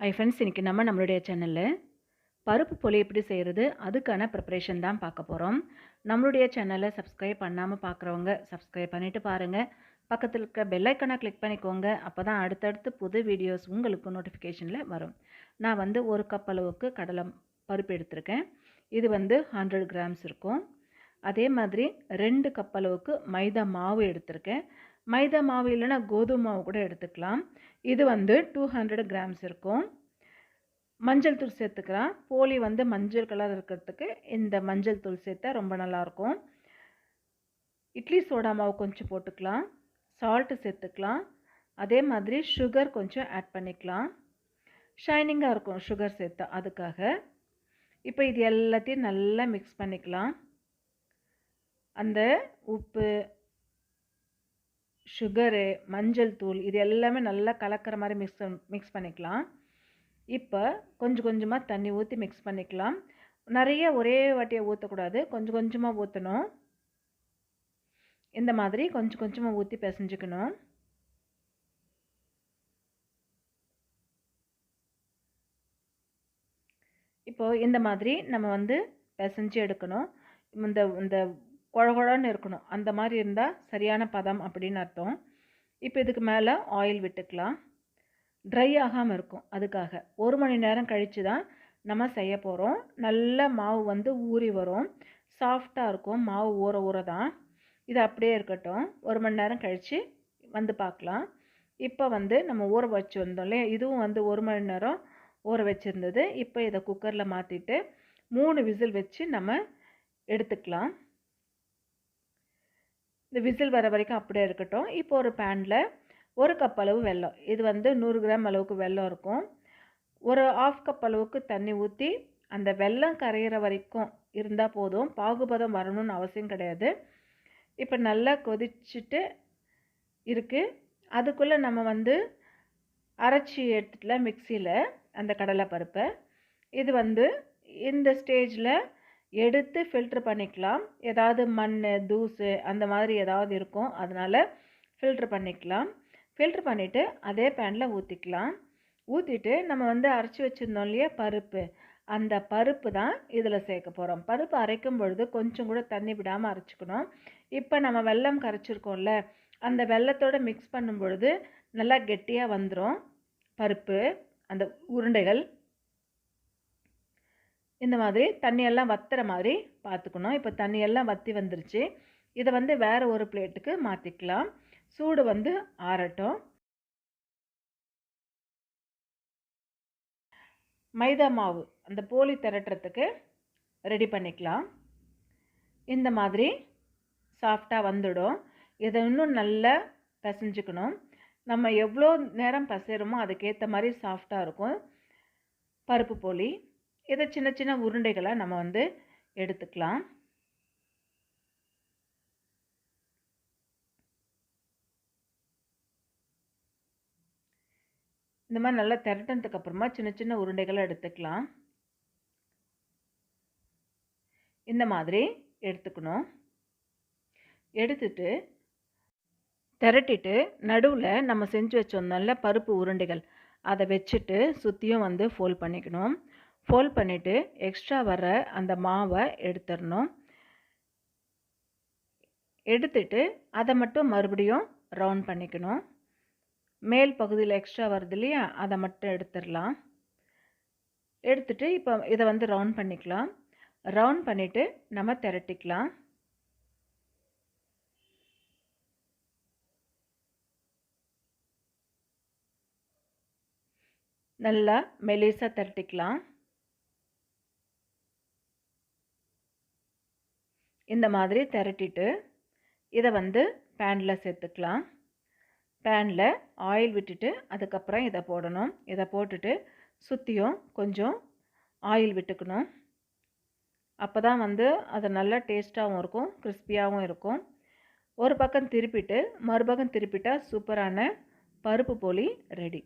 ஐ friends இன்றைக்கி நம்ம நம்மளுடைய சேனலில் பருப்பு பொலி எப்படி செய்கிறது அதுக்கான ப்ரிப்ரேஷன் தான் பார்க்க போகிறோம் நம்மளுடைய சேனலை சப்ஸ்கிரைப் பண்ணாமல் பார்க்குறவங்க சப்ஸ்கிரைப் பண்ணிவிட்டு பாருங்கள் பக்கத்தில் இருக்க பெல்லைக்கனை கிளிக் பண்ணிக்கோங்க. அப்போ தான் அடுத்தடுத்து புது வீடியோஸ் உங்களுக்கு நோட்டிஃபிகேஷனில் வரும். நான் வந்து ஒரு கப் அளவுக்கு கடலை பருப்பு எடுத்திருக்கேன். இது வந்து ஹண்ட்ரட் கிராம்ஸ் இருக்கும். அதே மாதிரி ரெண்டு கப் அளவுக்கு மைதா மாவு எடுத்திருக்கேன். மைதா மாவு இல்லைன்னா கோதுமை மாவு கூட எடுத்துக்கலாம். இது வந்து டூ ஹண்ட்ரட் கிராம்ஸ் இருக்கும். மஞ்சள் தூள் சேர்த்துக்கலாம். போலி வந்து மஞ்சள் கலர் இருக்கிறதுக்கு இந்த மஞ்சள் தூள் சேர்த்தா ரொம்ப நல்லாயிருக்கும் இட்லி சோடா மாவு கொஞ்சம் போட்டுக்கலாம். சால்ட்டு சேர்த்துக்கலாம். அதே மாதிரி சுகர் கொஞ்சம் ஆட் பண்ணிக்கலாம். ஷைனிங்காக இருக்கும் சுகர் சேர்த்தா அதுக்காக. இப்போ இது எல்லாத்தையும் நல்லா மிக்ஸ் பண்ணிக்கலாம். அந்த உப்பு சுகரு மஞ்சள் தூள் இது எல்லாமே நல்லா கலக்கிற மாதிரி மிக்ஸ் மிக்ஸ் பண்ணிக்கலாம். இப்போ கொஞ்சம் கொஞ்சமாக தண்ணி ஊற்றி மிக்ஸ் பண்ணிக்கலாம். நிறைய ஒரே வாட்டியை ஊற்றக்கூடாது கொஞ்சம் கொஞ்சமாக ஊற்றணும் இந்த மாதிரி கொஞ்சம் கொஞ்சமாக ஊற்றி பிசைஞ்சுக்கணும். இப்போது இந்த மாதிரி நம்ம வந்து பிசைஞ்சு எடுக்கணும். இந்த இந்த குழகுழன்னு இருக்கணும். அந்த மாதிரி இருந்தால் சரியான பதம் அப்படின்னு அர்த்தம். இப்போ இதுக்கு மேலே ஆயில் விட்டுக்கலாம். ட்ரை ஆகாமல் இருக்கும் அதுக்காக. ஒரு மணி நேரம் கழித்து தான் நம்ம செய்ய போகிறோம் நல்ல மாவு வந்து ஊறி வரும். சாஃப்டாக இருக்கும். மாவு ஊற ஊற தான் இது அப்படியே இருக்கட்டும். ஒரு மணி நேரம் கழித்து வந்து பார்க்கலாம். இப்போ வந்து நம்ம ஊற வச்சு வந்தோம் இல்லையா? இதுவும் வந்து ஒரு மணி நேரம் ஊற வச்சுருந்தது. இப்போ இதை குக்கரில் மாற்றிட்டு மூணு விசில் வச்சு நம்ம எடுத்துக்கலாம். இந்த விசில் வர வரைக்கும் அப்படியே இருக்கட்டும். இப்போ ஒரு பேனில் ஒரு கப் அளவு வெல்லம். இது வந்து நூறு கிராம் அளவுக்கு வெல்லம் இருக்கும். ஒரு ஆஃப் கப் அளவுக்கு தண்ணி ஊற்றி அந்த வெல்லம் கரையிற வரைக்கும் இருந்தால் போதும். பாகுபதம் வரணும்னு அவசியம் கிடையாது. இப்போ நல்லா கொதிச்சுட்டு இருக்குது அதுக்குள்ளே நம்ம வந்து அரைச்சி எடுத்துட்டல மிக்சியில் அந்த கடலை பருப்பை. இது வந்து இந்த ஸ்டேஜில் எடுத்து ஃபில்ட்ரு பண்ணிக்கலாம். ஏதாவது மண் தூசு அந்த மாதிரி ஏதாவது இருக்கும். அதனால் ஃபில்ட்ரு பண்ணிக்கலாம். ஃபில்ட்ரு பண்ணிவிட்டு அதே பேனில் ஊற்றிக்கலாம் ஊற்றிட்டு நம்ம வந்து அரைச்சி வச்சுருந்தோம் இல்லையா பருப்பு. அந்த பருப்பு தான் இதில் சேர்க்க போகிறோம் பருப்பு அரைக்கும் பொழுது கொஞ்சம் கூட தண்ணி விடாமல் அரைச்சிக்கணும். இப்போ நம்ம வெல்லம் கரைச்சிருக்கோம்ல அந்த வெள்ளத்தோடு மிக்ஸ் பண்ணும் பொழுது நல்லா கெட்டியாக வந்துடும் பருப்பு அந்த உருண்டைகள். இந்த மாதிரி தண்ணியெல்லாம் வத்துற மாதிரி பார்த்துக்கணும் இப்போ தண்ணியெல்லாம் வற்றி வந்துருச்சு. இதை வந்து வேறு ஒரு பிளேட்டுக்கு மாற்றிக்கலாம் சூடு வந்து ஆறட்டும். மைதா மாவு அந்த போலி திரட்டுறதுக்கு ரெடி பண்ணிக்கலாம். இந்த மாதிரி சாஃப்டாக வந்துடும். இதை இன்னும் நல்லா பிசைஞ்சுக்கணும். நம்ம எவ்வளோ நேரம் பசைகிறோமோ அதுக்கேற்ற மாதிரி சாஃப்டாக இருக்கும். பருப்பு போலி. இதை சின்ன சின்ன உருண்டைகளாக நம்ம வந்து எடுத்துக்கலாம். இந்த மாதிரி நல்லா திரட்டினதுக்கு அப்புறமா சின்ன சின்ன உருண்டைகளை எடுத்துக்கலாம். இந்த மாதிரி எடுத்துக்கணும். எடுத்துட்டு திரட்டிட்டு நடுவில் நம்ம செஞ்சு வச்சோம்னால பருப்பு உருண்டைகள் அதை வச்சுட்டு சுற்றியும் வந்து ஃபோல்ட் பண்ணிக்கணும். ஃபோல்ட் பண்ணிவிட்டு எக்ஸ்ட்ரா வர அந்த மாவை எடுத்துடணும். எடுத்துட்டு அதை மட்டும் மறுபடியும் ரவுண்ட் பண்ணிக்கணும். மேல் பகுதியில் எக்ஸ்ட்ரா வருது இல்லையா? அதை மட்டும் எடுத்துடலாம். எடுத்துட்டு இப்போ இதை வந்து ரவுண்ட் பண்ணிக்கலாம். ரவுண்ட் பண்ணிவிட்டு நம்ம திரட்டிக்கலாம். நல்லா மெலிசாக திரட்டிக்கலாம். இந்த மாதிரி திரட்டிட்டு இதை வந்து பேனில் சேர்த்துக்கலாம். பேனில் ஆயில் விட்டுட்டு அதுக்கப்புறம் இதை போடணும். இதை போட்டுட்டு சுற்றியும் கொஞ்சம் ஆயில் விட்டுக்கணும். அப்போ தான் வந்து அது நல்லா டேஸ்ட்டாகவும் இருக்கும் கிறிஸ்பியாகவும் இருக்கும். ஒரு பக்கம் திருப்பிட்டு மறுபக்கம் திருப்பிட்டால் சூப்பரான பருப்பு போலி ரெடி